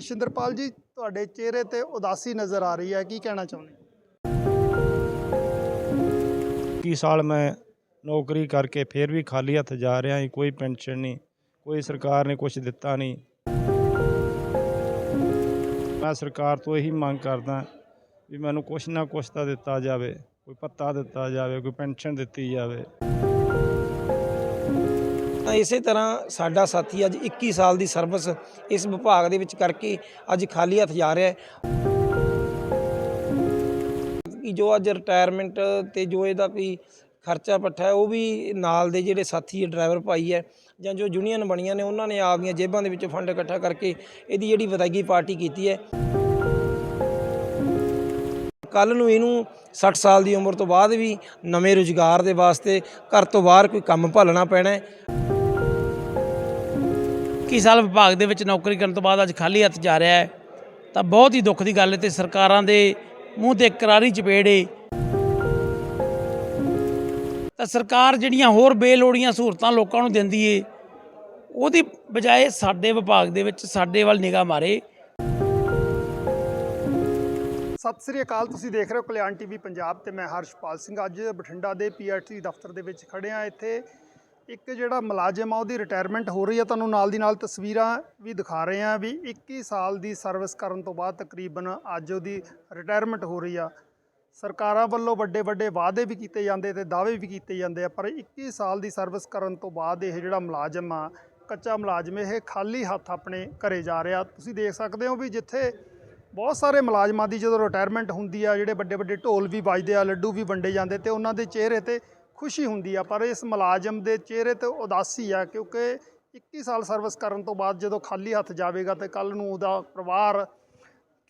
ਸ਼ਿੰਦਰਪਾਲ ਜੀ, ਤੁਹਾਡੇ ਚਿਹਰੇ ਤੇ ਉਦਾਸੀ ਨਜ਼ਰ ਆ ਰਹੀ ਹੈ, ਕੀ ਕਹਿਣਾ ਚਾਹੁੰਦੇ ਹੋ? 21 ਸਾਲ ਮੈਂ ਨੌਕਰੀ ਕਰਕੇ ਫਿਰ ਵੀ ਖਾਲੀ ਹੱਥ ਜਾ ਰਿਹਾ ਹਾਂ ਕੋਈ ਪੈਨਸ਼ਨ ਨਹੀਂ, ਕੋਈ ਸਰਕਾਰ ਨੇ ਕੁਝ ਦਿੱਤਾ ਨਹੀਂ ਮੈਂ ਸਰਕਾਰ ਤੋਂ ਇਹੀ ਮੰਗ ਕਰਦਾ ਵੀ ਮੈਨੂੰ ਕੁਛ ਨਾ ਕੁਛ ਤਾਂ ਦਿੱਤਾ ਜਾਵੇ, ਕੋਈ ਪੱਤਾ ਦਿੱਤਾ ਜਾਵੇ, ਕੋਈ ਪੈਨਸ਼ਨ ਦਿੱਤੀ ਜਾਵੇ ਤਾਂ ਇਸੇ ਤਰ੍ਹਾਂ ਸਾਡਾ ਸਾਥੀ ਅੱਜ 21 ਸਾਲ ਦੀ ਸਰਵਿਸ ਇਸ ਵਿਭਾਗ ਦੇ ਵਿੱਚ ਕਰਕੇ ਅੱਜ ਖਾਲੀ ਹੱਥ ਜਾ ਰਿਹਾ ਹੈ। ਕਿ ਜੋ ਅੱਜ ਰਿਟਾਇਰਮੈਂਟ ਤੇ ਜੋ ਇਹਦਾ ਕੋਈ ਖਰਚਾ ਪੱਠਾ ਹੈ, ਉਹ ਵੀ ਨਾਲ ਦੇ ਜਿਹੜੇ ਸਾਥੀ ਡਰਾਈਵਰ ਭਾਈ ਹੈ ਜਾਂ ਜੋ ਯੂਨੀਅਨ ਬਣੀਆਂ ਨੇ, ਉਹਨਾਂ ਨੇ ਆਪਦੀਆਂ ਜੇਬਾਂ ਦੇ ਵਿੱਚੋਂ ਫੰਡ ਇਕੱਠਾ ਕਰਕੇ ਇਹਦੀ ਜਿਹੜੀ ਵਿਦਾਇਗੀ ਪਾਰਟੀ ਕੀਤੀ ਹੈ। ਕੱਲ ਨੂੰ ਇਹਨੂੰ 60 ਸਾਲ ਦੀ ਉਮਰ ਤੋਂ ਬਾਅਦ ਵੀ ਨਵੇਂ ਰੁਜ਼ਗਾਰ ਦੇ ਵਾਸਤੇ ਘਰ ਤੋਂ ਬਾਹਰ ਕੋਈ ਕੰਮ ਭਾਲਣਾ ਪੈਣਾ ਹੈ। 21 ਸਾਲ ਵਿਭਾਗ ਦੇ ਵਿੱਚ ਨੌਕਰੀ ਕਰਨ ਤੋਂ ਬਾਅਦ ਅੱਜ ਖਾਲੀ ਹੱਥ ਜਾ ਰਿਹਾ ਹੈ। ਤਾਂ ਬਹੁਤ ਹੀ ਦੁੱਖ ਦੀ ਗੱਲ ਹੈ ਤੇ ਸਰਕਾਰਾਂ ਦੇ ਮੂੰਹ ਤੇ ਕਰਾਰੀ ਚਪੇੜੇ ਤਾਂ ਸਰਕਾਰ ਜਿਹੜੀਆਂ ਹੋਰ ਬੇਲੋੜੀਆਂ ਸਹੂਲਤਾਂ ਲੋਕਾਂ ਨੂੰ ਦਿੰਦੀ ਏ, ਉਹਦੀ ਬਜਾਏ ਸਾਡੇ ਵਿਭਾਗ ਦੇ ਵਿੱਚ ਸਾਡੇ ਵੱਲ ਨਿਗਾਹ ਮਾਰੇ। ਸਤਿ ਸ੍ਰੀ ਅਕਾਲ, ਤੁਸੀਂ ਦੇਖ ਰਹੇ ਹੋ ਕਲਿਆਣ ਟੀਵੀ ਪੰਜਾਬ ਤੇ ਮੈਂ ਹਰਸ਼ਪਾਲ ਸਿੰਘ। ਅੱਜ ਬਠਿੰਡਾ ਦੇ ਪੀਆਰਟੀ ਦਫ਼ਤਰ ਦੇ ਵਿੱਚ ਖੜੇ ਆ ਇੱਥੇ ਇੱਕ ਜਿਹੜਾ ਮੁਲਾਜ਼ਮ ਆ, ਉਹਦੀ ਰਿਟਾਇਰਮੈਂਟ ਹੋ ਰਹੀ ਆ, ਤੁਹਾਨੂੰ ਨਾਲ ਦੀ ਨਾਲ ਤਸਵੀਰਾਂ ਵੀ ਦਿਖਾ ਰਹੇ ਆ ਵੀ 21 ਸਾਲ ਦੀ ਸਰਵਿਸ ਕਰਨ ਤੋਂ ਬਾਅਦ ਤਕਰੀਬਨ ਅੱਜ ਉਹਦੀ ਰਿਟਾਇਰਮੈਂਟ ਹੋ ਰਹੀ ਆ। ਸਰਕਾਰਾਂ ਵੱਲੋਂ ਵੱਡੇ ਵੱਡੇ ਵਾਅਦੇ ਵੀ ਕੀਤੇ ਜਾਂਦੇ ਤੇ ਦਾਅਵੇ ਵੀ ਕੀਤੇ ਜਾਂਦੇ ਆ, ਪਰ 21 ਸਾਲ ਦੀ ਸਰਵਿਸ ਕਰਨ ਤੋਂ ਬਾਅਦ ਇਹ ਜਿਹੜਾ ਮੁਲਾਜ਼ਮ ਆ, ਕੱਚਾ ਮੁਲਾਜ਼ਮ, ਇਹ ਖਾਲੀ ਹੱਥ ਆਪਣੇ ਘਰੇ ਜਾ ਰਿਹਾ। ਤੁਸੀਂ ਦੇਖ ਸਕਦੇ ਹੋ ਵੀ ਜਿੱਥੇ ਬਹੁਤ ਸਾਰੇ ਮੁਲਾਜ਼ਮਾਂ ਦੀ ਜਦੋਂ ਰਿਟਾਇਰਮੈਂਟ ਹੁੰਦੀ ਆ, ਜਿਹੜੇ ਵੱਡੇ ਵੱਡੇ ਢੋਲ ਵੀ ਵੱਜਦੇ ਆ, ਲੱਡੂ ਵੀ ਵੰਡੇ ਜਾਂਦੇ ਤੇ ਉਹਨਾਂ ਦੇ ਚਿਹਰੇ ਤੇ ਖੁਸ਼ੀ ਹੁੰਦੀ ਆ ਪਰ ਇਸ ਮੁਲਾਜ਼ਮ ਦੇ ਚਿਹਰੇ ਤੇ ਉਦਾਸੀ ਆ ਕਿਉਂਕਿ 21 ਸਾਲ ਸਰਵਿਸ ਕਰਨ ਤੋਂ ਬਾਅਦ ਜਦੋਂ ਖਾਲੀ ਹੱਥ ਜਾਵੇਗਾ ਤੇ ਕੱਲ ਨੂੰ ਉਹਦਾ ਪਰਿਵਾਰ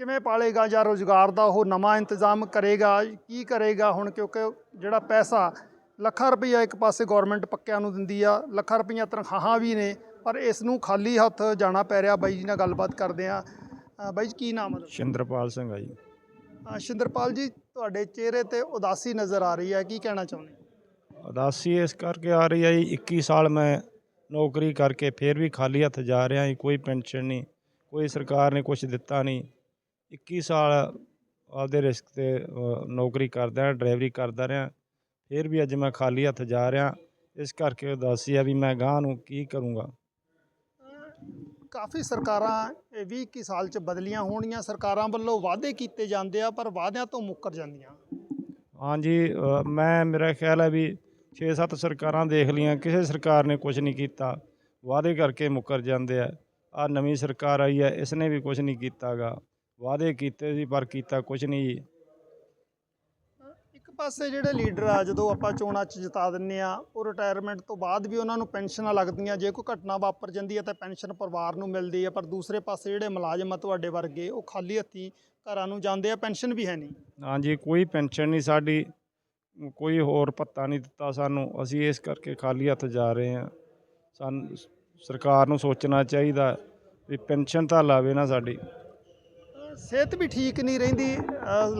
ਕਿਵੇਂ ਪਾਲੇਗਾ ਜਾਂ ਰੋਜ਼ਗਾਰ ਦਾ ਉਹ ਨਵਾਂ ਇੰਤਜ਼ਾਮ ਕਰੇਗਾ ਕੀ ਕਰੇਗਾ ਹੁਣ ਕਿਉਂਕਿ ਜਿਹੜਾ ਪੈਸਾ ਲੱਖਾਂ ਰੁਪਈਆ ਇੱਕ ਪਾਸੇ ਗਵਰਨਮੈਂਟ ਪੱਕਿਆਂ ਨੂੰ ਦਿੰਦੀ ਆ ਲੱਖਾਂ ਰੁਪਈਆ ਤਨਖਾਹਾਂ ਵੀ ਨੇ ਪਰ ਇਸ ਨੂੰ ਖਾਲੀ ਹੱਥ ਜਾਣਾ ਪੈ ਰਿਹਾ ਬਾਈ ਜੀ ਨਾਲ ਗੱਲਬਾਤ ਕਰਦੇ ਆ। ਬਾਈ ਜੀ ਕੀ ਨਾਮ ਹੈ ਸ਼ਿੰਦਰਪਾਲ ਸਿੰਘ ਆ ਜੀ। ਸ਼ਿੰਦਰਪਾਲ ਜੀ ਤੁਹਾਡੇ ਚਿਹਰੇ ਤੇ ਉਦਾਸੀ ਨਜ਼ਰ ਆ ਰਹੀ ਹੈ ਕੀ ਕਹਿਣਾ ਚਾਹੁੰਦੇ? ਉਦਾਸੀ ਇਸ ਕਰਕੇ ਆ ਰਹੀ ਹੈ ਜੀ। 21 ਸਾਲ ਮੈਂ ਨੌਕਰੀ ਕਰਕੇ ਫਿਰ ਵੀ ਖਾਲੀ ਹੱਥ ਜਾ ਰਿਹਾ ਹਾਂ ਕੋਈ ਪੈਨਸ਼ਨ ਨਹੀਂ ਕੋਈ ਸਰਕਾਰ ਨੇ ਕੁਝ ਦਿੱਤਾ ਨਹੀਂ। 21 ਸਾਲ ਆਪਦੇ ਰਿਸਕ ਤੇ ਅ, ਨੌਕਰੀ ਕਰਦਾ ਹਾਂ ਡਰਾਈਵਰੀ ਕਰਦਾ ਰਿਹਾ। ਫਿਰ ਵੀ ਅੱਜ ਮੈਂ ਖਾਲੀ ਹੱਥ ਜਾ ਰਿਹਾ। ਇਸ ਕਰਕੇ ਉਦਾਸੀ ਆ ਵੀ ਮੈਂ ਗਾਂ ਨੂੰ ਕੀ ਕਰੂੰਗਾ। ਕਾਫੀ ਸਰਕਾਰਾਂ ਇਹ 20 21 ਸਾਲ ਚ ਬਦਲੀਆਂ ਹੋਣੀਆਂ। ਸਰਕਾਰਾਂ ਵੱਲੋਂ ਵਾਅਦੇ ਕੀਤੇ ਜਾਂਦੇ ਆ ਪਰ ਵਾਅਦਿਆਂ ਤੋਂ ਮੁੱਕਰ ਜਾਂਦੀਆਂ। ਹਾਂਜੀ ਅ, ਮੈਂ ਮੇਰਾ ਖਿਆਲ ਹੈ ਵੀ 6-7 ਸਰਕਾਰਾਂ ਦੇਖ ਲਈਆਂ ਕਿਸੇ ਸਰਕਾਰ ਨੇ ਕੁਝ ਨਹੀਂ ਕੀਤਾ। ਵਾਅਦੇ ਕਰਕੇ ਮੁੱਕਰ ਜਾਂਦੇ ਆ। ਆ ਨਵੀਂ ਸਰਕਾਰ ਆਈ ਹੈ ਇਸ ਨੇ ਵੀ ਕੁਝ ਨਹੀਂ ਕੀਤਾਗਾ। ਵਾਅਦੇ ਕੀਤੇ ਸੀ ਪਰ ਕੀਤਾ ਕੁਝ ਨਹੀਂ। ਇੱਕ ਪਾਸੇ ਜਿਹੜੇ ਲੀਡਰ ਆ ਜਦੋਂ ਆਪਾਂ ਚੋਣਾਂ 'ਚ ਜਿਤਾ ਦਿੰਨੇ ਆ ਉਹ ਰਿਟਾਇਰਮੈਂਟ ਤੋਂ ਬਾਅਦ ਵੀ ਉਹਨਾਂ ਨੂੰ ਪੈਨਸ਼ਨਾਂ ਲੱਗਦੀਆਂ। ਜੇ ਕੋਈ ਘਟਨਾ ਵਾਪਰ ਜਾਂਦੀ ਹੈ ਤਾਂ ਪੈਨਸ਼ਨ ਪਰਿਵਾਰ ਨੂੰ ਮਿਲਦੀ ਹੈ ਪਰ ਦੂਸਰੇ ਪਾਸੇ ਜਿਹੜੇ ਮੁਲਾਜ਼ਮ ਆ ਤੁਹਾਡੇ ਵਰਗੇ ਉਹ ਖਾਲੀ ਹੱਥੀਂ ਘਰਾਂ ਨੂੰ ਜਾਂਦੇ ਆ ਪੈਨਸ਼ਨ ਵੀ ਹੈ ਨਹੀਂ। ਹਾਂਜੀ ਕੋਈ ਪੈਨਸ਼ਨ ਨਹੀਂ ਸਾਡੀ। ਕੋਈ ਹੋਰ ਭੱਤਾ ਨਹੀਂ ਦਿੱਤਾ ਸਾਨੂੰ। ਅਸੀਂ ਇਸ ਕਰਕੇ ਖਾਲੀ ਹੱਥ ਜਾ ਰਹੇ ਹਾਂ। ਸਾਨੂੰ ਸਰਕਾਰ ਨੂੰ ਸੋਚਣਾ ਚਾਹੀਦਾ ਵੀ ਪੈਨਸ਼ਨ ਤਾਂ ਲਾਵੇ ਨਾ ਸਾਡੀ। ਸਿਹਤ ਵੀ ਠੀਕ ਨਹੀਂ ਰਹਿੰਦੀ।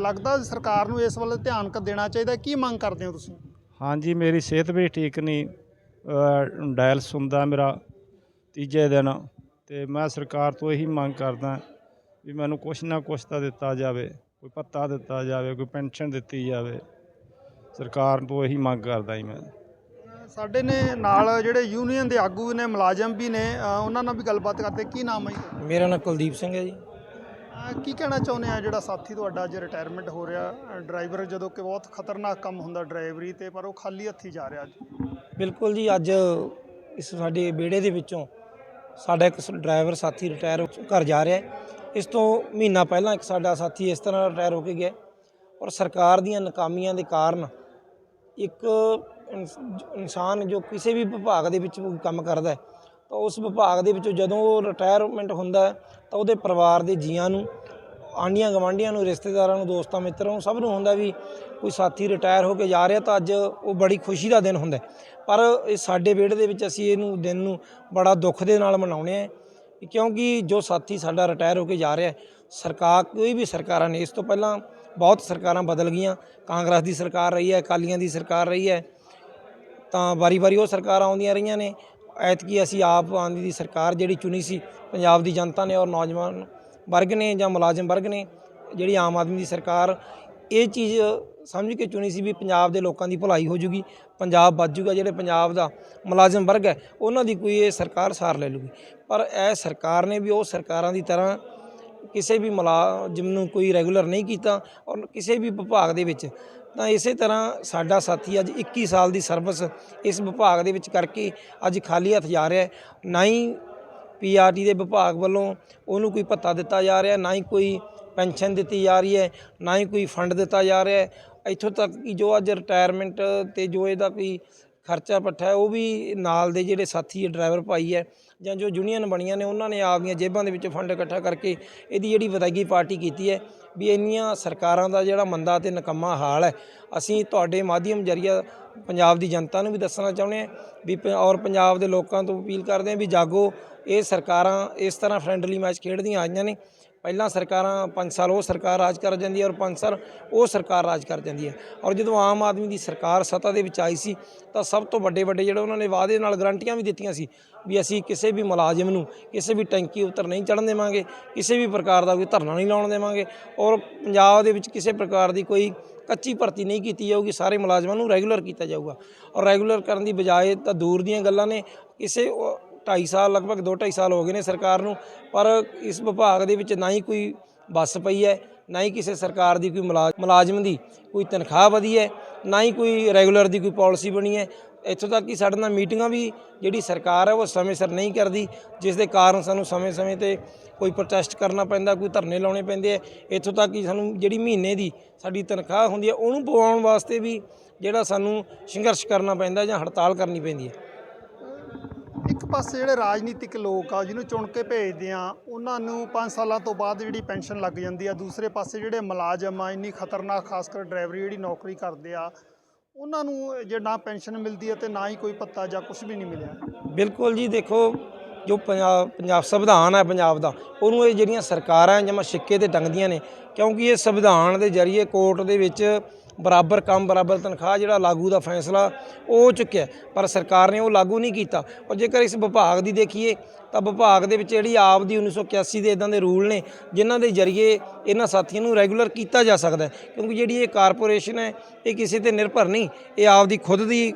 ਲੱਗਦਾ ਸਰਕਾਰ ਨੂੰ ਇਸ ਵੱਲ ਧਿਆਨ ਕ ਦੇਣਾ ਚਾਹੀਦਾ। ਕੀ ਮੰਗ ਕਰਦੇ ਹੋ ਤੁਸੀਂ? ਹਾਂਜੀ ਮੇਰੀ ਸਿਹਤ ਵੀ ਠੀਕ ਨਹੀਂ। ਅ, ਡਾਇਲਸ ਹੁੰਦਾ ਮੇਰਾ ਤੀਜੇ ਦਿਨ ਤੇ ਮੈਂ ਸਰਕਾਰ ਤੋਂ ਇਹੀ ਮੰਗ ਕਰਦਾ ਵੀ ਮੈਨੂੰ ਕੁਛ ਨਾ ਕੁਛ ਤਾਂ ਦਿੱਤਾ ਜਾਵੇ। ਕੋਈ ਭੱਤਾ ਦਿੱਤਾ ਜਾਵੇ ਕੋਈ ਪੈਨਸ਼ਨ ਦਿੱਤੀ ਜਾਵੇ। ਸਰਕਾਰ ਤੋਂ ਇਹੀ ਮੰਗ ਕਰਦਾ ਜੀ ਮੈਂ। ਸਾਡੇ ਨੇ ਨਾਲ ਜਿਹੜੇ ਯੂਨੀਅਨ ਦੇ ਆਗੂ ਨੇ ਮੁਲਾਜ਼ਮ ਵੀ ਨੇ ਅ, ਉਹਨਾਂ ਨਾਲ ਵੀ ਗੱਲਬਾਤ ਕਰਦੇ। ਕੀ ਨਾਮ ਹੈ ਜੀ? ਮੇਰਾ ਨਾਮ ਕੁਲਦੀਪ ਸਿੰਘ ਹੈ ਜੀ। ਕੀ ਕਹਿਣਾ ਚਾਹੁੰਦੇ ਆ ਜਿਹੜਾ ਸਾਥੀ ਤੁਹਾਡਾ ਅੱਜ ਰਿਟਾਇਰਮੈਂਟ ਹੋ ਰਿਹਾ? ਡਰਾਈਵਰ ਜਦੋਂ ਕਿ ਬਹੁਤ ਖਤਰਨਾਕ ਕੰਮ ਹੁੰਦਾ ਡਰਾਈਵਰੀ ਤੇ ਪਰ ਉਹ ਖਾਲੀ ਹੱਥੀ ਜਾ ਰਿਹਾ ਅੱਜ। ਬਿਲਕੁਲ ਜੀ ਅੱਜ ਇਸ ਸਾਡੇ ਬੇੜੇ ਦੇ ਵਿੱਚੋਂ ਸਾਡਾ ਇੱਕ ਡਰਾਈਵਰ ਸਾਥੀ ਰਿਟਾਇਰ ਘਰ ਜਾ ਰਿਹਾ ਹੈ। ਇਸ ਤੋਂ ਮਹੀਨਾ ਪਹਿਲਾਂ ਇੱਕ ਸਾਡਾ ਸਾਥੀ ਇਸ ਤਰ੍ਹਾਂ ਰਿਟਾਇਰ ਹੋ ਕੇ ਗਿਆ ਔਰ ਸਰਕਾਰ ਦੀਆਂ ਨਾਕਾਮੀਆਂ ਦੇ ਕਾਰਨ ਇੱਕ ਇਨਸ- ਇਨਸਾਨ ਜੋ ਕਿਸੇ ਵੀ ਵਿਭਾਗ ਦੇ ਵਿੱਚ ਕੰਮ ਕਰਦਾ ਤਾਂ ਉਸ ਵਿਭਾਗ ਦੇ ਵਿੱਚੋਂ ਜਦੋਂ ਉਹ ਰਿਟਾਇਰਮੈਂਟ ਹੁੰਦਾ ਤਾਂ ਉਹਦੇ ਪਰਿਵਾਰ ਦੇ ਜੀਆਂ ਨੂੰ, ਆਂਢੀਆਂ ਗਵਾਂਡੀਆਂ ਨੂੰ, ਰਿਸ਼ਤੇਦਾਰਾਂ ਨੂੰ, ਦੋਸਤਾਂ ਮਿੱਤਰਾਂ ਨੂੰ ਸਭ ਨੂੰ ਹੁੰਦਾ ਵੀ ਕੋਈ ਸਾਥੀ ਰਿਟਾਇਰ ਹੋ ਕੇ ਜਾ ਰਿਹਾ ਤਾਂ ਅੱਜ ਉਹ ਬੜੀ ਖੁਸ਼ੀ ਦਾ ਦਿਨ ਹੁੰਦਾ ਪਰ ਇਹ ਸਾਡੇ ਵਿਹੜੇ ਦੇ ਵਿੱਚ ਅਸੀਂ ਇਹਨੂੰ ਦਿਨ ਨੂੰ ਬੜਾ ਦੁੱਖ ਦੇ ਨਾਲ ਮਨਾਉਣੇ ਆ ਕਿਉਂਕਿ ਜੋ ਸਾਥੀ ਸਾਡਾ ਰਿਟਾਇਰ ਹੋ ਕੇ ਜਾ ਰਿਹਾ ਸਰਕਾਰ, ਕੋਈ ਵੀ ਸਰਕਾਰਾਂ ਨੇ ਇਸ ਤੋਂ ਪਹਿਲਾਂ ਬਹੁਤ ਸਰਕਾਰਾਂ ਬਦਲ ਗਈਆਂ। ਕਾਂਗਰਸ ਦੀ ਸਰਕਾਰ ਰਹੀ ਹੈ, ਅਕਾਲੀਆਂ ਦੀ ਸਰਕਾਰ ਰਹੀ ਹੈ। ਤਾਂ ਵਾਰੀ-ਵਾਰੀ ਉਹ ਸਰਕਾਰਾਂ ਆਉਂਦੀਆਂ ਰਹੀਆਂ ਨੇ। ਐਤਕੀ ਅਸੀਂ ਆਪ ਆਂਦੀ ਦੀ ਸਰਕਾਰ ਜਿਹੜੀ ਚੁਣੀ ਸੀ, ਪੰਜਾਬ ਦੀ ਜਨਤਾ ਨੇ ਔਰ ਨੌਜਵਾਨ ਵਰਗ ਨੇ ਜਾਂ ਮੁਲਾਜ਼ਮ ਵਰਗ ਨੇ, ਜਿਹੜੀ ਆਮ ਆਦਮੀ ਦੀ ਸਰਕਾਰ, ਇਹ ਚੀਜ਼ ਸਮਝ ਕੇ ਚੁਣੀ ਸੀ ਵੀ ਪੰਜਾਬ ਦੇ ਲੋਕਾਂ ਦੀ ਭਲਾਈ ਹੋ ਜੂਗੀ, ਪੰਜਾਬ ਬਚ ਜੂਗਾ, ਜਿਹੜੇ ਪੰਜਾਬ ਦਾ ਮੁਲਾਜ਼ਮ ਵਰਗ ਹੈ, ਉਹਨਾਂ ਦੀ ਕੋਈ ਇਹ ਸਰਕਾਰ ਸਾਰ ਲੈ ਲੂਗੀ। ਪਰ ਇਹ ਸਰਕਾਰ ਨੇ ਵੀ ਉਹ ਸਰਕਾਰਾਂ ਦੀ ਤਰ੍ਹਾਂ ਕਿਸੇ ਵੀ ਮੁਲਾਜ਼ਮ ਨੂੰ ਕੋਈ ਰੈਗੂਲਰ ਨਹੀਂ ਕੀਤਾ ਔਰ ਕਿਸੇ ਵੀ ਵਿਭਾਗ ਦੇ ਵਿੱਚ, ਤਾਂ ਇਸੇ ਤਰ੍ਹਾਂ ਸਾਡਾ ਸਾਥੀ ਅੱਜ 21 ਸਾਲ ਦੀ ਸਰਵਿਸ ਇਸ ਵਿਭਾਗ ਦੇ ਵਿੱਚ ਕਰਕੇ ਅੱਜ ਖਾਲੀ ਹੱਥ ਜਾ ਰਿਹਾ ਹੈ। ਨਾ ਹੀ ਪੀਆਰਟੀ ਦੇ ਵਿਭਾਗ ਵੱਲੋਂ ਉਹਨੂੰ ਕੋਈ ਭੱਤਾ ਦਿੱਤਾ ਜਾ ਰਿਹਾ, ਨਾ ਹੀ ਕੋਈ ਪੈਨਸ਼ਨ ਦਿੱਤੀ ਜਾ ਰਹੀ ਹੈ, ਨਾ ਹੀ ਕੋਈ ਫੰਡ ਦਿੱਤਾ ਜਾ ਰਿਹਾ ਹੈ। ਇੱਥੋਂ ਤੱਕ ਕਿ ਜੋ ਅੱਜ ਰਿਟਾਇਰਮੈਂਟ ਤੇ ਜੋ ਇਹਦਾ ਕੋਈ ਖਰਚਾ ਪੱਠਾ ਉਹ ਵੀ ਨਾਲ ਦੇ ਜਿਹੜੇ ਸਾਥੀ ਡਰਾਈਵਰ ਭਾਈ ਹੈ ਜਾਂ ਜੋ ਯੂਨੀਅਨ ਬਣੀਆਂ ਨੇ, ਉਹਨਾਂ ਨੇ ਆਪਦੀਆਂ ਜੇਬਾਂ ਦੇ ਵਿੱਚੋਂ ਫੰਡ ਇਕੱਠਾ ਕਰਕੇ ਇਹਦੀ ਜਿਹੜੀ ਵਿਦਾਇਗੀ ਪਾਰਟੀ ਕੀਤੀ ਹੈ ਵੀ ਇੰਨੀਆਂ ਸਰਕਾਰਾਂ ਦਾ ਜਿਹੜਾ ਮੰਦਾ ਤੇ ਨਕੰਮਾ ਹਾਲ ਹੈ। ਅਸੀਂ ਤੁਹਾਡੇ ਮਾਧਿਅਮ ਜਰੀਆ ਪੰਜਾਬ ਦੀ ਜਨਤਾ ਨੂੰ ਵੀ ਦੱਸਣਾ ਚਾਹੁੰਦੇ ਹਾਂ ਵੀ ਪ- ਔਰ ਪੰਜਾਬ ਦੇ ਲੋਕਾਂ ਤੋਂ ਅਪੀਲ ਕਰਦੇ ਹਾਂ ਵੀ ਜਾਗੋ, ਇਹ ਸਰਕਾਰਾਂ ਇਸ ਤਰ੍ਹਾਂ ਫਰੈਂਡਲੀ ਮੈਚ ਖੇਡਦੀਆਂ ਆਈਆਂ ਨੇ। ਪਹਿਲਾਂ ਸਰਕਾਰਾਂ 5 ਸਾਲ ਉਹ ਸਰਕਾਰ ਰਾਜ ਕਰ ਜਾਂਦੀ ਹੈ ਔਰ 5 ਸਾਲ ਉਹ ਸਰਕਾਰ ਰਾਜ ਕਰ ਜਾਂਦੀ ਹੈ। ਔਰ ਜਦੋਂ ਆਮ ਆਦਮੀ ਦੀ ਸਰਕਾਰ ਸੱਤਾ ਦੇ ਵਿੱਚ ਆਈ ਸੀ, ਤਾਂ ਸਭ ਤੋਂ ਵੱਡੇ ਵੱਡੇ ਜਿਹੜੇ ਉਹਨਾਂ ਨੇ ਵਾਅਦੇ ਨਾਲ ਗਰੰਟੀਆਂ ਵੀ ਦਿੱਤੀਆਂ ਸੀ ਵੀ ਅਸੀਂ ਕਿਸੇ ਵੀ ਮੁਲਾਜ਼ਮ ਨੂੰ ਕਿਸੇ ਵੀ ਟੈਂਕੀ ਉੱਤਰ ਨਹੀਂ ਚੜ੍ਹਨ ਦੇਵਾਂਗੇ, ਕਿਸੇ ਵੀ ਪ੍ਰਕਾਰ ਦਾ ਕੋਈ ਧਰਨਾ ਨਹੀਂ ਲਾਉਣ ਦੇਵਾਂਗੇ ਔਰ ਪੰਜਾਬ ਦੇ ਵਿੱਚ ਕਿਸੇ ਪ੍ਰਕਾਰ ਦੀ ਕੋਈ ਕੱਚੀ ਭਰਤੀ ਨਹੀਂ ਕੀਤੀ ਜਾਊਗੀ, ਸਾਰੇ ਮੁਲਾਜ਼ਮਾਂ ਨੂੰ ਰੈਗੂਲਰ ਕੀਤਾ ਜਾਊਗਾ। ਔਰ ਰੈਗੂਲਰ ਕਰਨ ਦੀ ਬਜਾਏ ਤਾਂ ਦੂਰ ਦੀਆਂ ਗੱਲਾਂ ਨੇ, ਕਿਸੇ 2.5 ਸਾਲ, ਲਗਭਗ 2.5 ਸਾਲ ਹੋ ਗਏ ਨੇ ਸਰਕਾਰ ਨੂੰ, ਪਰ ਇਸ ਵਿਭਾਗ ਦੇ ਵਿੱਚ ਨਾ ਹੀ ਕੋਈ ਬੱਸ ਪਈ ਹੈ, ਨਾ ਹੀ ਕਿਸੇ ਸਰਕਾਰ ਦੀ ਕੋਈ ਮੁਲਾ- ਮੁਲਾਜ਼ਮ ਦੀ ਕੋਈ ਤਨਖਾਹ ਵਧੀ ਹੈ, ਨਾ ਹੀ ਕੋਈ ਰੈਗੂਲਰ ਦੀ ਕੋਈ ਪਾਲਿਸੀ ਬਣੀ ਹੈ। ਇੱਥੋਂ ਤੱਕ ਕਿ ਸਾਡੇ ਨਾਲ ਮੀਟਿੰਗਾਂ ਵੀ ਜਿਹੜੀ ਸਰਕਾਰ ਹੈ ਉਹ ਸਮੇਂ ਸਿਰ ਨਹੀਂ ਕਰਦੀ, ਜਿਸ ਦੇ ਕਾਰਨ ਸਾਨੂੰ ਸਮੇਂ-ਸਮੇਂ ਤੇ ਕੋਈ ਪ੍ਰੋਟੈਸਟ ਕਰਨਾ ਪੈਂਦਾ, ਕੋਈ ਧਰਨੇ ਲਾਉਣੇ ਪੈਂਦੇ ਆ। ਇੱਥੋਂ ਤੱਕ ਕਿ ਸਾਨੂੰ ਜਿਹੜੀ ਮਹੀਨੇ ਦੀ ਸਾਡੀ ਤਨਖਾਹ ਹੁੰਦੀ ਹੈ, ਉਹਨੂੰ ਪਵਾਉਣ ਵਾਸਤੇ ਵੀ ਜਿਹੜਾ ਸਾਨੂੰ ਸੰਘਰਸ਼ ਕਰਨਾ ਪੈਂਦਾ ਜਾਂ ਹੜਤਾਲ ਕਰਨੀ ਪੈਂਦੀ ਹੈ। ਪਾਸੇ ਜਿਹੜੇ ਰਾਜਨੀਤਿਕ ਲੋਕ ਆ, ਜਿਹਨੂੰ ਚੁਣ ਕੇ ਭੇਜਦੇ ਆ, ਉਹਨਾਂ ਨੂੰ 5 ਸਾਲਾਂ ਤੋਂ ਬਾਅਦ ਜਿਹੜੀ ਪੈਨਸ਼ਨ ਲੱਗ ਜਾਂਦੀ ਆ। ਦੂਸਰੇ ਪਾਸੇ ਜਿਹੜੇ ਮੁਲਾਜ਼ਮ ਆ, ਇੰਨੀ ਖਤਰਨਾਕ, ਖਾਸ ਕਰ ਡਰਾਈਵਰੀ ਜਿਹੜੀ ਨੌਕਰੀ ਕਰਦੇ ਆ, ਉਹਨਾਂ ਨੂੰ ਜੇ ਨਾ ਪੈਨਸ਼ਨ ਮਿਲਦੀ ਹੈ ਤੇ ਨਾ ਹੀ ਕੋਈ ਪੱਤਾ ਜਾਂ ਕੁਝ ਵੀ ਨਹੀਂ ਮਿਲਿਆ। ਬਿਲਕੁਲ ਜੀ, ਦੇਖੋ, ਜੋ ਪੰਜਾਬ ਪੰਜਾਬ ਸੰਵਿਧਾਨ ਹੈ ਪੰਜਾਬ ਦਾ, ਉਹਨੂੰ ਇਹ ਜਿਹੜੀਆਂ ਸਰਕਾਰਾਂ ਜਮਾ ਸਿੱਕੇ ਤੇ ਟੰਗਦੀਆਂ ਨੇ, ਕਿਉਂਕਿ ਇਹ ਸੰਵਿਧਾਨ ਦੇ ਜ਼ਰੀਏ ਕੋਰਟ ਦੇ ਵਿੱਚ ਬਰਾਬਰ ਕੰਮ, ਬਰਾਬਰ ਤਨਖਾਹ ਜਿਹੜਾ ਲਾਗੂ ਦਾ ਫੈਸਲਾ ਉਹ ਹੋ ਚੁੱਕਿਆ। ਪਰ ਸਰਕਾਰ ਨੇ ਉਹ ਲਾਗੂ ਨਹੀਂ ਕੀਤਾ। ਔਰ ਜੇਕਰ ਇਸ ਵਿਭਾਗ ਦੀ ਦੇਖੀਏ, ਤਾਂ ਵਿਭਾਗ ਦੇ ਵਿੱਚ ਜਿਹੜੀ ਆਪ ਦੀ 1981 ਦੇ ਇਦਾਂ ਦੇ ਰੂਲ ਨੇ, ਜਿਨ੍ਹਾਂ ਦੇ ਜ਼ਰੀਏ ਇਹਨਾਂ ਸਾਥੀਆਂ ਨੂੰ ਰੈਗੂਲਰ ਕੀਤਾ ਜਾ ਸਕਦਾ ਕਿਉਂਕਿ ਜਿਹੜੀ ਇਹ ਕਾਰਪੋਰੇਸ਼ਨ ਹੈ, ਇਹ ਕਿਸੇ ਤੇ ਨਿਰਭਰ ਨਹੀਂ। ਇਹ ਆਪ ਦੀ ਖੁਦ ਦੀ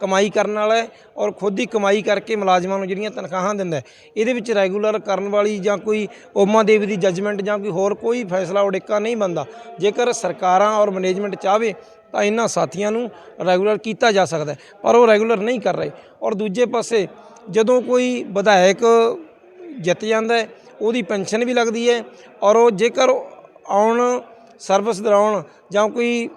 ਕਮਾਈ ਕਰਨ ਵਾਲਾ ਹੈ ਔਰ ਖੁਦ ਦੀ ਕਮਾਈ ਕਰਕੇ ਮੁਲਾਜ਼ਮਾਂ ਨੂੰ ਜਿਹੜੀਆਂ ਤਨਖਾਹਾਂ ਦਿੰਦਾ ਇਹਦੇ ਵਿੱਚ ਰੈਗੂਲਰ ਕਰਨ ਵਾਲੀ ਜਾਂ ਕੋਈ ਓਮਾ ਦੇਵੀ ਦੀ ਜੱਜਮੈਂਟ ਜਾਂ ਕੋਈ ਹੋਰ ਕੋਈ ਫੈਸਲਾ ਉਡੇਕਾ ਨਹੀਂ ਬੰਦਾ ਜੇਕਰ ਸਰਕਾਰਾਂ ਔਰ ਮੈਨੇਜਮੈਂਟ ਚਾਹਵੇ ਤਾਂ ਇਹਨਾਂ ਸਾਥੀਆਂ ਨੂੰ ਰੈਗੂਲਰ ਕੀਤਾ ਜਾ ਸਕਦਾ ਪਰ ਉਹ ਰੈਗੂਲਰ ਨਹੀਂ ਕਰ ਰਹੇ। ਔਰ ਦੂਜੇ ਪਾਸੇ ਜਦੋਂ ਕੋਈ ਵਿਧਾਇਕ ਜਿੱਤ ਜਾਂਦਾ ਹੈ, ਉਹਦੀ ਪੈਨਸ਼ਨ ਵੀ ਲੱਗਦੀ ਹੈ ਔਰ ਉਹ ਜੇਕਰ ਆਉਣ ਸਰਵਿਸ ਦੌਰਾਨ ਜਾਂ ਕੋਈ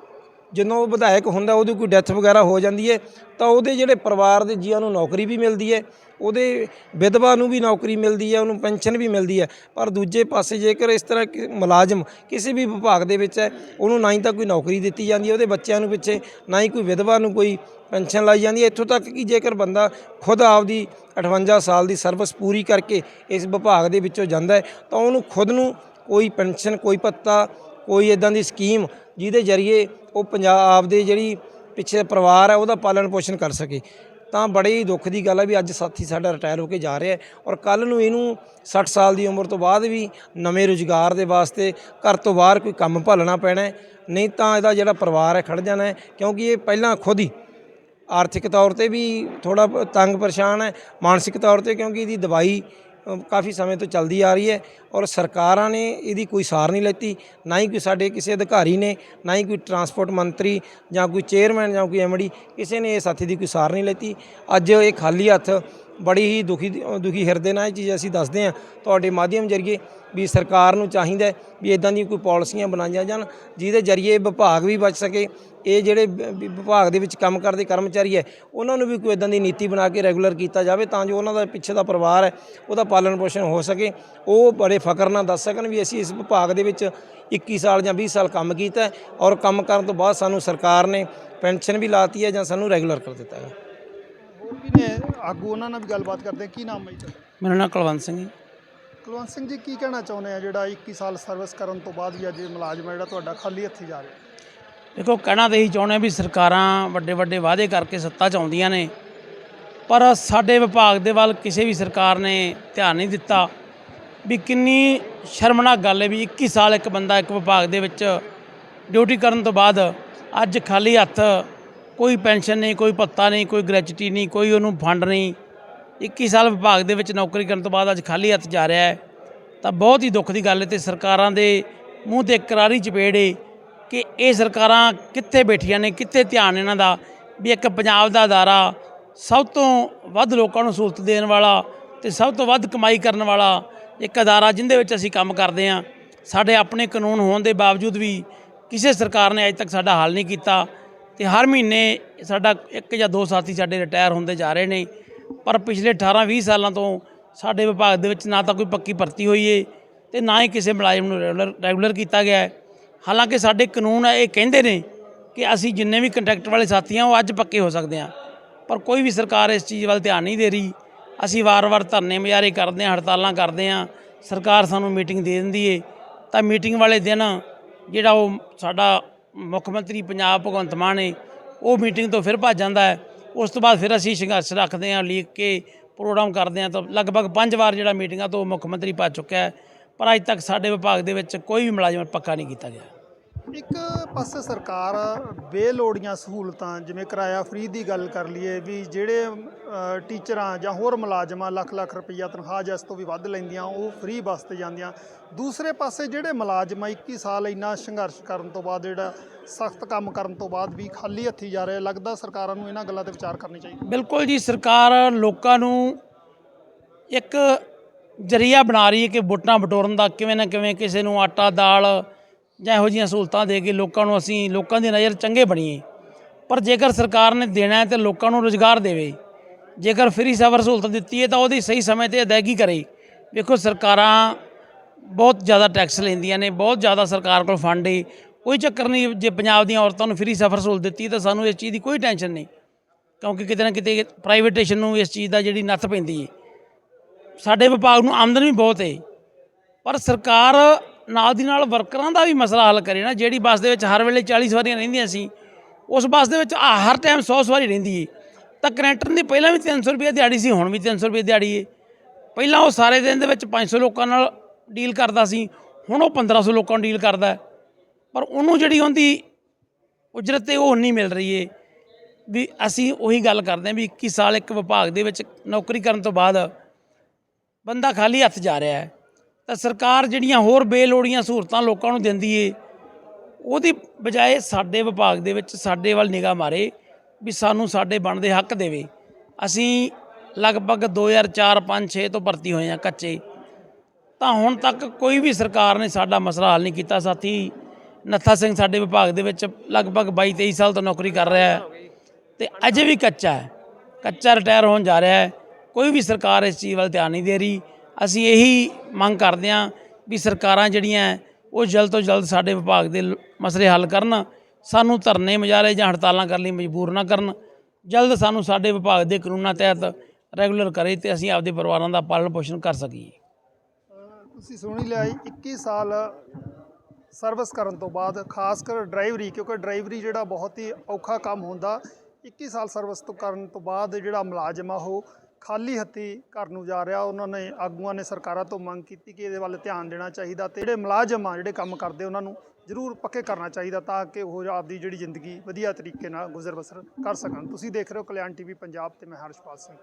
ਜਦੋਂ ਉਹ ਵਿਧਾਇਕ ਹੁੰਦਾ, ਉਹਦੀ ਕੋਈ ਡੈਥ ਵਗੈਰਾ ਹੋ ਜਾਂਦੀ ਹੈ, ਤਾਂ ਉਹਦੇ ਜਿਹੜੇ ਪਰਿਵਾਰ ਦੇ ਜੀਆਂ ਨੂੰ ਨੌਕਰੀ ਵੀ ਮਿਲਦੀ ਹੈ। ਉਹਦੇ ਵਿਧਵਾ ਨੂੰ ਵੀ ਨੌਕਰੀ ਮਿਲਦੀ ਹੈ, ਉਹਨੂੰ ਪੈਨਸ਼ਨ ਵੀ ਮਿਲਦੀ ਹੈ। ਪਰ ਦੂਜੇ ਪਾਸੇ ਜੇਕਰ ਇਸ ਤਰ੍ਹਾਂ ਮੁਲਾਜ਼ਮ ਕਿਸੇ ਵੀ ਵਿਭਾਗ ਦੇ ਵਿੱਚ ਹੈ, ਉਹਨੂੰ ਨਾ ਹੀ ਤਾਂ ਕੋਈ ਨੌਕਰੀ ਦਿੱਤੀ ਜਾਂਦੀ ਹੈ, ਉਹਦੇ ਬੱਚਿਆਂ ਨੂੰ ਪਿੱਛੇ ਨਾ ਹੀ ਕੋਈ ਵਿਧਵਾ ਨੂੰ ਕੋਈ ਪੈਨਸ਼ਨ ਲਾਈ ਜਾਂਦੀ ਹੈ। ਇੱਥੋਂ ਤੱਕ ਕਿ ਜੇਕਰ ਬੰਦਾ ਖੁਦ ਆਪਦੀ 58 ਸਾਲ ਦੀ ਸਰਵਿਸ ਪੂਰੀ ਕਰਕੇ ਇਸ ਵਿਭਾਗ ਦੇ ਵਿੱਚੋਂ ਜਾਂਦਾ ਹੈ, ਤਾਂ ਉਹਨੂੰ ਖੁਦ ਨੂੰ ਕੋਈ ਪੈਨਸ਼ਨ, ਕੋਈ ਭੱਤਾ, ਕੋਈ ਇਦਾਂ ਦੀ ਸਕੀਮ ਜਿਹਦੇ ਜ਼ਰੀਏ ਉਹ ਪੰਜਾਬ ਦੇ ਜਿਹੜੀ ਪਿੱਛੇ ਪਰਿਵਾਰ ਹੈ, ਉਹਦਾ ਪਾਲਣ ਪੋਸ਼ਣ ਕਰ ਸਕੇ। ਤਾਂ ਬੜੇ ਹੀ ਦੁੱਖ ਦੀ ਗੱਲ ਹੈ ਵੀ ਅੱਜ ਸਾਥੀ ਸਾਡਾ ਰਿਟਾਇਰ ਹੋ ਕੇ ਜਾ ਰਿਹਾ ਔਰ ਕੱਲ ਨੂੰ ਇਹਨੂੰ 60 ਸਾਲ ਦੀ ਉਮਰ ਤੋਂ ਬਾਅਦ ਵੀ ਨਵੇਂ ਰੁਜ਼ਗਾਰ ਦੇ ਵਾਸਤੇ ਘਰ ਤੋਂ ਬਾਹਰ ਕੋਈ ਕੰਮ ਭਾਲਣਾ ਪੈਣਾ ਨਹੀਂ ਤਾਂ ਇਹਦਾ ਜਿਹੜਾ ਪਰਿਵਾਰ ਹੈ ਖੜ ਜਾਣਾ ਕਿਉਂਕਿ ਇਹ ਪਹਿਲਾਂ ਖੁਦ ਹੀ ਆਰਥਿਕ ਤੌਰ ਤੇ ਵੀ ਥੋੜਾ ਤੰਗ ਪਰੇਸ਼ਾਨ ਹੈ, ਮਾਨਸਿਕ ਤੌਰ ਤੇ ਕਿਉਂਕਿ ਇਹਦੀ ਦਵਾਈ ਕਾਫੀ ਸਮੇਂ ਤੋਂ ਚੱਲਦੀ ਆ ਰਹੀ ਹੈ ਔਰ ਸਰਕਾਰਾਂ ਨੇ ਇਹਦੀ ਕੋਈ ਸਾਰ ਨਹੀਂ ਲੈਤੀ, ਨਾ ਹੀ ਕੋਈ ਸਾਡੇ ਕਿਸੇ ਅਧਿਕਾਰੀ ਨੇ, ਨਾ ਹੀ ਕੋਈ ਟਰਾਂਸਪੋਰਟ ਮੰਤਰੀ ਜਾਂ ਕੋਈ ਚੇਅਰਮੈਨ ਜਾਂ ਕੋਈ ਐਮਡੀ ਕਿਸੇ ਨੇ ਇਸ ਸਾਥੀ ਦੀ ਕੋਈ ਸਾਰ ਨਹੀਂ ਲੈਤੀ। ਅੱਜ ਇਹ ਖਾਲੀ ਹੱਥ ਬੜੀ ਹੀ ਦੁਖੀ ਦੁਖੀ ਹਿਰਦੇ ਨਾਲ ਇਹ ਚੀਜ਼ ਅਸੀਂ ਦੱਸਦੇ ਹਾਂ। ਤੁਹਾਡੇ ਮਾਧਿਅਮ ਜਰੀਏ ਵੀ ਸਰਕਾਰ ਨੂੰ ਚਾਹੀਦਾ ਵੀ ਇਦਾਂ ਦੀ ਕੋਈ ਪਾਲਿਸੀਆਂ ਬਣਾਈਆਂ ਜਾਣ, ਜਿਹਦੇ ਜਰੀਏ ਵਿਭਾਗ ਵੀ ਬਚ ਸਕੇ। ਇਹ ਜਿਹੜੇ ਵਿਭਾਗ ਦੇ ਵਿੱਚ ਕੰਮ ਕਰਦੇ ਕਰਮਚਾਰੀ ਹੈ, ਉਹਨਾਂ ਨੂੰ ਵੀ ਕੋਈ ਇਦਾਂ ਦੀ ਨੀਤੀ ਬਣਾ ਕੇ ਰੈਗੂਲਰ ਕੀਤਾ ਜਾਵੇ ਤਾਂ ਜੋ ਉਹਨਾਂ ਦਾ ਪਿੱਛੇ ਦਾ ਪਰਿਵਾਰ ਹੈ, ਉਹਦਾ ਪਾਲਣ ਪੋਸ਼ਣ ਹੋ ਸਕੇ। ਉਹ ਬੜੇ ਫਖਰ ਨਾਲ ਦੱਸ ਸਕਣ ਵੀ ਅਸੀਂ ਇਸ ਵਿਭਾਗ ਦੇ ਵਿੱਚ 21 ਸਾਲ ਜਾਂ 20 ਸਾਲ ਕੰਮ ਕੀਤਾ ਔਰ ਕੰਮ ਕਰਨ ਤੋਂ ਬਾਅਦ ਸਾਨੂੰ ਸਰਕਾਰ ਨੇ ਪੈਨਸ਼ਨ ਵੀ ਲਾਤੀ ਹੈ ਜਾਂ ਸਾਨੂੰ ਰੈਗੂਲਰ ਕਰ ਦਿੱਤਾ ਹੈ। ਹੋਰ ਵੀ ਨੇ? ਆਗੂ ਉਹਨਾਂ ਨਾਲ ਵੀ ਗੱਲਬਾਤ ਕਰਦੇ। ਕੀ ਨਾਮ ਹੈ ਜੀ ਤੁਹਾਡਾ? ਮੇਰਾ ਨਾਮ ਕੁਲਵੰਤ ਸਿੰਘ ਜੀ ਕੁਲਵੰਤ ਸਿੰਘ ਜੀ ਕੀ ਕਹਿਣਾ ਚਾਹੁੰਦੇ ਆ? ਜਿਹੜਾ 21 ਸਾਲ ਸਰਵਿਸ ਕਰਨ ਤੋਂ ਬਾਅਦ ਵੀ ਅੱਜ ਇਹ ਮੁਲਾਜ਼ਮ ਹੈ ਜਿਹੜਾ ਤੁਹਾਡਾ ਖਾਲੀ ਹੱਥੀ ਜਾ ਰਿਹਾ? ਦੇਖੋ ਕਹਿਣਾ ਤਾਂ ਇਹੀ ਚਾਹੁੰਦੇ ਹਾਂ ਵੀ ਸਰਕਾਰਾਂ ਵੱਡੇ ਵੱਡੇ ਵਾਅਦੇ ਕਰਕੇ ਸੱਤਾ 'ਚ ਆਉਂਦੀਆਂ ਨੇ ਪਰ ਸਾਡੇ ਵਿਭਾਗ ਦੇ ਵੱਲ ਕਿਸੇ ਵੀ ਸਰਕਾਰ ਨੇ ਧਿਆਨ ਨਹੀਂ ਦਿੱਤਾ ਵੀ ਕਿੰਨੀ ਸ਼ਰਮਨਾਕ ਗੱਲ ਹੈ ਵੀ 21 ਸਾਲ ਇੱਕ ਬੰਦਾ ਇੱਕ ਵਿਭਾਗ ਦੇ ਵਿੱਚ ਡਿਊਟੀ ਕਰਨ ਤੋਂ ਬਾਅਦ ਅੱਜ ਖਾਲੀ ਹੱਥ ਕੋਈ ਪੈਨਸ਼ਨ ਨਹੀਂ, ਕੋਈ ਭੱਤਾ ਨਹੀਂ, ਕੋਈ ਗ੍ਰੈਚੁਟੀ ਨਹੀਂ, ਕੋਈ ਉਹਨੂੰ ਫੰਡ ਨਹੀਂ। 21 ਸਾਲ ਵਿਭਾਗ ਦੇ ਵਿੱਚ ਨੌਕਰੀ ਕਰਨ ਤੋਂ ਬਾਅਦ ਅੱਜ ਖਾਲੀ ਹੱਥ ਜਾ ਰਿਹਾ ਹੈ। ਤਾਂ ਬਹੁਤ ਹੀ ਦੁੱਖ ਦੀ ਗੱਲ ਹੈ ਤੇ ਸਰਕਾਰਾਂ ਦੇ ਮੂੰਹ ਤੇ ਕਰਾਰੀ ਚਪੇੜ ਏ ਕਿ ਇਹ ਸਰਕਾਰਾਂ ਕਿੱਥੇ ਬੈਠੀਆਂ ਨੇ, ਕਿੱਥੇ ਧਿਆਨ ਇਹਨਾਂ ਦਾ ਵੀ ਇੱਕ ਪੰਜਾਬ ਦਾ ਅਦਾਰਾ ਸਭ ਤੋਂ ਵੱਧ ਲੋਕਾਂ ਨੂੰ ਸਹੂਲਤ ਦੇਣ ਵਾਲਾ ਤੇ ਸਭ ਤੋਂ ਵੱਧ ਕਮਾਈ ਕਰਨ ਵਾਲਾ ਇੱਕ ਅਦਾਰਾ ਜਿੰਦੇ ਵਿੱਚ ਅਸੀਂ ਕੰਮ ਕਰਦੇ ਹਾਂ। ਸਾਡੇ ਆਪਣੇ ਕਾਨੂੰਨ ਹੋਣ ਦੇ ਬਾਵਜੂਦ ਵੀ ਕਿਸੇ ਸਰਕਾਰ ਨੇ ਅਜੇ ਤੱਕ ਸਾਡਾ ਹੱਲ ਨਹੀਂ ਕੀਤਾ। ਤੇ ਹਰ ਮਹੀਨੇ ਸਾਡਾ ਇੱਕ ਜਾਂ ਦੋ ਸਾਥੀ ਸਾਡੇ ਰਿਟਾਇਰ ਹੁੰਦੇ ਜਾ ਰਹੇ ਨੇ। ਪਰ ਪਿਛਲੇ 18 20 ਸਾਲਾਂ ਤੋਂ ਸਾਡੇ ਵਿਭਾਗ ਦੇ ਵਿੱਚ ਨਾ ਤਾਂ ਕੋਈ ਪੱਕੀ ਭਰਤੀ ਹੋਈ ਏ ਤੇ ਨਾ ਹੀ ਕਿਸੇ ਮੁਲਾਜ਼ਮ ਨੂੰ ਰੈਗੂਲਰ ਰੈਗੂਲਰ ਕੀਤਾ ਗਿਆ ਹੈ। ਹਾਲਾਂਕਿ ਸਾਡੇ ਕਾਨੂੰਨ ਇਹ ਕਹਿੰਦੇ ਨੇ ਕਿ ਅਸੀਂ ਜਿੰਨੇ ਵੀ ਕੰਟਰੈਕਟ ਵਾਲੇ ਸਾਥੀ ਆ ਉਹ ਅੱਜ ਪੱਕੇ ਹੋ ਸਕਦੇ ਆ ਪਰ ਕੋਈ ਵੀ ਸਰਕਾਰ ਇਸ ਚੀਜ਼ ਵੱਲ ਧਿਆਨ ਨਹੀਂ ਦੇ ਰਹੀ। ਅਸੀਂ ਵਾਰ-ਵਾਰ ਧਰਨੇ ਮੁਜ਼ਾਹਰੇ ਕਰਦੇ ਆ ਹੜਤਾਲਾਂ ਕਰਦੇ ਆ ਸਰਕਾਰ ਸਾਨੂੰ ਮੀਟਿੰਗ ਦੇ ਦਿੰਦੀ ਏ। ਤਾਂ ਮੀਟਿੰਗ ਵਾਲੇ ਦਿਨ ਜਿਹੜਾ ਉਹ ਸਾਡਾ ਮੁੱਖ ਮੰਤਰੀ ਪੰਜਾਬ ਭਗਵੰਤ ਮਾਨ ਨੇ ਉਹ ਮੀਟਿੰਗ ਤੋਂ ਫਿਰ ਭੱਜ ਜਾਂਦਾ ਹੈ। ਉਸ ਤੋਂ ਬਾਅਦ ਫਿਰ ਅਸੀਂ ਸੰਘਰਸ਼ ਰੱਖਦੇ ਹਾਂ ਲੀਕ ਕੇ ਪ੍ਰੋਗਰਾਮ ਕਰਦੇ ਹਾਂ ਤਾਂ ਲਗਭਗ ਪੰਜ ਵਾਰ ਜਿਹੜਾ ਮੀਟਿੰਗਾਂ ਤੋਂ ਮੁੱਖ ਮੰਤਰੀ ਭੱਜ ਚੁੱਕਿਆ ਹੈ। ਪਰ ਅੱਜ ਤੱਕ ਸਾਡੇ ਵਿਭਾਗ ਦੇ ਵਿੱਚ ਕੋਈ ਵੀ ਮੁਲਾਜ਼ਮ ਪੱਕਾ ਨਹੀਂ ਕੀਤਾ ਗਿਆ। ਇੱਕ ਪਾਸੇ ਸਰਕਾਰ ਬੇਲੋੜੀਆਂ ਸਹੂਲਤਾਂ ਜਿਵੇਂ ਕਿਰਾਇਆ ਫ੍ਰੀ ਦੀ ਗੱਲ ਕਰ ਲਈਏ ਵੀ ਜਿਹੜੇ ਅ, ਟੀਚਰਾਂ ਜਾਂ ਹੋਰ ਮੁਲਾਜ਼ਮਾਂ ਲੱਖ ਲੱਖ ਰੁਪਈਆ ਤਨਖਾਹ ਜਿਸ ਤੋਂ ਵੀ ਵੱਧ ਲੈਂਦੀਆਂ ਉਹ ਫ੍ਰੀ ਵਾਸਤੇ ਜਾਂਦੀਆਂ। ਦੂਸਰੇ ਪਾਸੇ ਜਿਹੜੇ ਮੁਲਾਜ਼ਮਾਂ 21 ਸਾਲ ਇੰਨਾ ਸੰਘਰਸ਼ ਕਰਨ ਤੋਂ ਬਾਅਦ ਜਿਹੜਾ ਸਖਤ ਕੰਮ ਕਰਨ ਤੋਂ ਬਾਅਦ ਵੀ ਖਾਲੀ ਹੱਥੀ ਜਾ ਰਿਹਾ ਲੱਗਦਾ ਸਰਕਾਰਾਂ ਨੂੰ ਇਹਨਾਂ ਗੱਲਾਂ ਤੇ ਵਿਚਾਰ ਕਰਨੀ ਚਾਹੀਦੀ। ਬਿਲਕੁਲ ਜੀ ਸਰਕਾਰ ਲੋਕਾਂ ਨੂੰ ਇੱਕ ਜਰੀਆ ਬਣਾ ਰਹੀ ਹੈ ਕਿ ਵੋਟਾਂ ਬਟੋਰਨ ਦਾ ਕਿਵੇਂ ਨਾ ਕਿਵੇਂ ਕਿਸੇ ਨੂੰ ਆਟਾ ਦਾਲ ਜਾਂ ਇਹੋ ਜਿਹੀਆਂ ਸਹੂਲਤਾਂ ਦੇ ਕੇ ਲੋਕਾਂ ਨੂੰ ਅਸੀਂ, ਲੋਕਾਂ ਦੀ ਨਜ਼ਰ ਚੰਗੇ ਬਣੀਏ। ਪਰ ਜੇਕਰ ਸਰਕਾਰ ਨੇ ਦੇਣਾ ਹੈ ਤੇ ਲੋਕਾਂ ਨੂੰ ਰੋਜ਼ਗਾਰ ਦੇਵੇ, ਜੇਕਰ ਫ੍ਰੀ ਸਫਰ ਸਹੂਲਤ ਦਿੱਤੀ ਹੈ ਤਾਂ ਉਹਦੀ ਸਹੀ ਸਮੇਂ ਤੇ ਅਦਾਇਗੀ ਕਰੇ। ਵੇਖੋ, ਸਰਕਾਰਾਂ ਬਹੁਤ ਜ਼ਿਆਦਾ ਟੈਕਸ ਲੈਂਦੀਆਂ ਨੇ, ਬਹੁਤ ਜ਼ਿਆਦਾ ਸਰਕਾਰ ਕੋਲ ਫੰਡ ਏ। ਕੋਈ ਚੱਕਰ ਨਹੀਂ, ਜੇ ਪੰਜਾਬ ਦੀਆਂ ਔਰਤਾਂ ਨੂੰ ਫ੍ਰੀ ਸਫਰ ਸਹੂਲਤ ਦਿੱਤੀ ਤਾਂ ਸਾਨੂੰ ਇਸ ਚੀਜ਼ ਦੀ ਕੋਈ ਟੈਨਸ਼ਨ ਨਹੀਂ। ਕਿਉਂਕਿ ਕਿਤੇ ਨਾ ਕਿਤੇ ਪ੍ਰਾਈਵੇਟੇਸ਼ਨ ਨੂੰ ਇਸ ਚੀਜ਼ ਦਾ ਜਿਹੜੀ ਨੱਥ ਪੈਂਦੀ ਹੈ ਸਾਡੇ ਵਿਭਾਗ ਨੂੰ ਆਮਦਨ ਵੀ ਬਹੁਤ ਹੈ ਪਰ ਸਰਕਾਰ ਨਾਲ ਦੀ ਨਾਲ ਵਰਕਰਾਂ ਦਾ ਵੀ ਮਸਲਾ ਹੱਲ ਕਰੇ ਨਾ, ਜਿਹੜੀ ਬੱਸ ਦੇ ਵਿੱਚ ਹਰ ਵੇਲੇ 40 ਸਵਾਰੀਆਂ ਰਹਿੰਦੀਆਂ ਸੀ, ਉਸ ਬੱਸ ਦੇ ਵਿੱਚ ਆ ਹਰ ਟਾਈਮ 100 ਸਵਾਰੀ ਰਹਿੰਦੀ ਏ। ਤਾਂ ਕਨੈਕਟਰ ਦੀ ਪਹਿਲਾਂ ਵੀ 300 ਰੁਪਏ ਦਿਹਾੜੀ ਸੀ, ਹੁਣ ਵੀ 300 ਰੁਪਏ ਦਿਹਾੜੀ ਏ। ਪਹਿਲਾਂ ਉਹ ਸਾਰੇ ਦਿਨ ਦੇ ਵਿੱਚ 500 ਲੋਕਾਂ ਨਾਲ ਡੀਲ ਕਰਦਾ ਸੀ, ਹੁਣ ਉਹ 1500 ਲੋਕਾਂ ਨੂੰ ਡੀਲ ਕਰਦਾ ਪਰ ਉਹਨੂੰ ਜਿਹੜੀ ਉਹਦੀ ਉਜਰਤ ਹੈ ਉਹ ਨਹੀਂ ਮਿਲ ਰਹੀ ਏ। ਵੀ ਅਸੀਂ ਉਹੀ ਗੱਲ ਕਰਦੇ ਹਾਂ ਵੀ 21 ਸਾਲ ਇੱਕ ਵਿਭਾਗ ਦੇ ਵਿੱਚ ਨੌਕਰੀ ਕਰਨ ਤੋਂ ਬਾਅਦ ਬੰਦਾ ਖਾਲੀ ਹੱਥ ਜਾ ਰਿਹਾ ਹੈ। ਤਾਂ ਸਰਕਾਰ ਜਿਹੜੀਆਂ ਹੋਰ ਬੇਲੋੜੀਆਂ ਸਹੂਲਤਾਂ ਲੋਕਾਂ ਨੂੰ ਦਿੰਦੀ ਏ, ਉਹਦੀ ਬਜਾਏ ਸਾਡੇ ਵਿਭਾਗ ਦੇ ਵਿੱਚ ਸਾਡੇ ਵੱਲ ਨਿਗਾਹ ਮਾਰੇ ਵੀ ਸਾਨੂੰ ਸਾਡੇ ਬਣਦੇ ਹੱਕ ਦੇਵੇ। ਅਸੀਂ ਲਗਭਗ 2004 5 6 ਤੋਂ ਭਰਤੀ ਹੋਏ ਹਾਂ ਕੱਚੇ। ਤਾਂ ਹੁਣ ਤੱਕ ਕੋਈ ਵੀ ਸਰਕਾਰ ਨੇ ਸਾਡਾ ਮਸਲਾ ਹੱਲ ਨਹੀਂ ਕੀਤਾ। ਸਾਥੀ, ਨੱਥਾ ਸਿੰਘ ਸਾਡੇ ਵਿਭਾਗ ਦੇ ਵਿੱਚ ਲਗਭਗ 22 23 ਸਾਲ ਤੋਂ ਨੌਕਰੀ ਕਰ ਰਿਹਾ ਹੈ ਤੇ ਅਜੇ ਵੀ ਕੱਚਾ ਹੈ। ਕੱਚਾ ਰਿਟਾਇਰ ਹੋਣ ਜਾ ਰਿਹਾ ਹੈ। ਕੋਈ ਵੀ ਸਰਕਾਰ ਇਸ ਚੀਜ਼ ਵੱਲ ਧਿਆਨ ਨਹੀਂ ਦੇ ਰਹੀ। ਅਸੀਂ ਇਹੀ ਮੰਗ ਕਰਦੇ ਹਾਂ ਵੀ ਸਰਕਾਰਾਂ ਜਿਹੜੀਆਂ ਉਹ ਜਲਦ ਤੋਂ ਜਲਦ ਸਾਡੇ ਵਿਭਾਗ ਦੇ ਮਸਲੇ ਹੱਲ ਕਰਨ ਸਾਨੂੰ ਧਰਨੇ ਮੁਜ਼ਾਹਰੇ ਜਾਂ ਹੜਤਾਲਾਂ ਕਰਨ ਲਈ ਮਜਬੂਰ ਨਾ ਕਰਨ ਜਲਦ ਸਾਨੂੰ ਸਾਡੇ ਵਿਭਾਗ ਦੇ ਕਾਨੂੰਨਾਂ ਤਹਿਤ ਰੈਗੂਲਰ ਕਰੇ ਤੇ ਅਸੀਂ ਆਪਦੇ ਪਰਿਵਾਰਾਂ ਦਾ ਪਾਲਣ ਪੋਸ਼ਣ ਕਰ ਸਕੀਏ। ਤੁਸੀਂ ਸੁਣੀ ਲਿਆ ਜੀ, 21 ਸਾਲ ਸਰਵਿਸ ਕਰਨ ਤੋਂ ਬਾਅਦ ਖਾਸ ਕਰ ਡਰਾਈਵਰੀ ਕਿਉਂਕਿ ਡਰਾਈਵਰੀ ਜਿਹੜਾ ਬਹੁਤ ਹੀ ਔਖਾ ਕੰਮ ਹੁੰਦਾ 21 ਸਾਲ ਸਰਵਿਸ ਤੋਂ ਕਰਨ ਤੋਂ ਬਾਅਦ ਜਿਹੜਾ ਮੁਲਾਜ਼ਮ ਆ ਉਹ ਖਾਲੀ ਹੱਥੀ ਘਰ ਨੂੰ ਜਾ ਰਿਹਾ। ਉਹਨਾਂ ਨੇ ਆਗੂਆਂ ਨੇ ਸਰਕਾਰਾਂ ਤੋਂ ਮੰਗ ਕੀਤੀ ਕਿ ਇਹਦੇ ਵੱਲ ਧਿਆਨ ਦੇਣਾ ਚਾਹੀਦਾ ਤੇ ਜਿਹੜੇ ਮੁਲਾਜ਼ਮ ਆ, ਜਿਹੜੇ ਕੰਮ ਕਰਦੇ, ਉਹਨਾਂ ਨੂੰ ਜ਼ਰੂਰ ਪੱਕੇ ਕਰਨਾ ਚਾਹੀਦਾ ਤਾਂ ਕਿ ਉਹ ਆਪਦੀ ਜਿਹੜੀ ਜ਼ਿੰਦਗੀ ਵਧੀਆ ਤਰੀਕੇ ਨਾਲ ਗੁਜ਼ਰ ਬਸਰ ਕਰ ਸਕਣ। ਤੁਸੀਂ ਦੇਖ ਰਹੇ ਹੋ ਕਲਿਆਣ ਟੀਵੀ ਪੰਜਾਬ ਤੇ ਮੈਂ ਹਰਸ਼ਪਾਲ ਸਿੰਘ।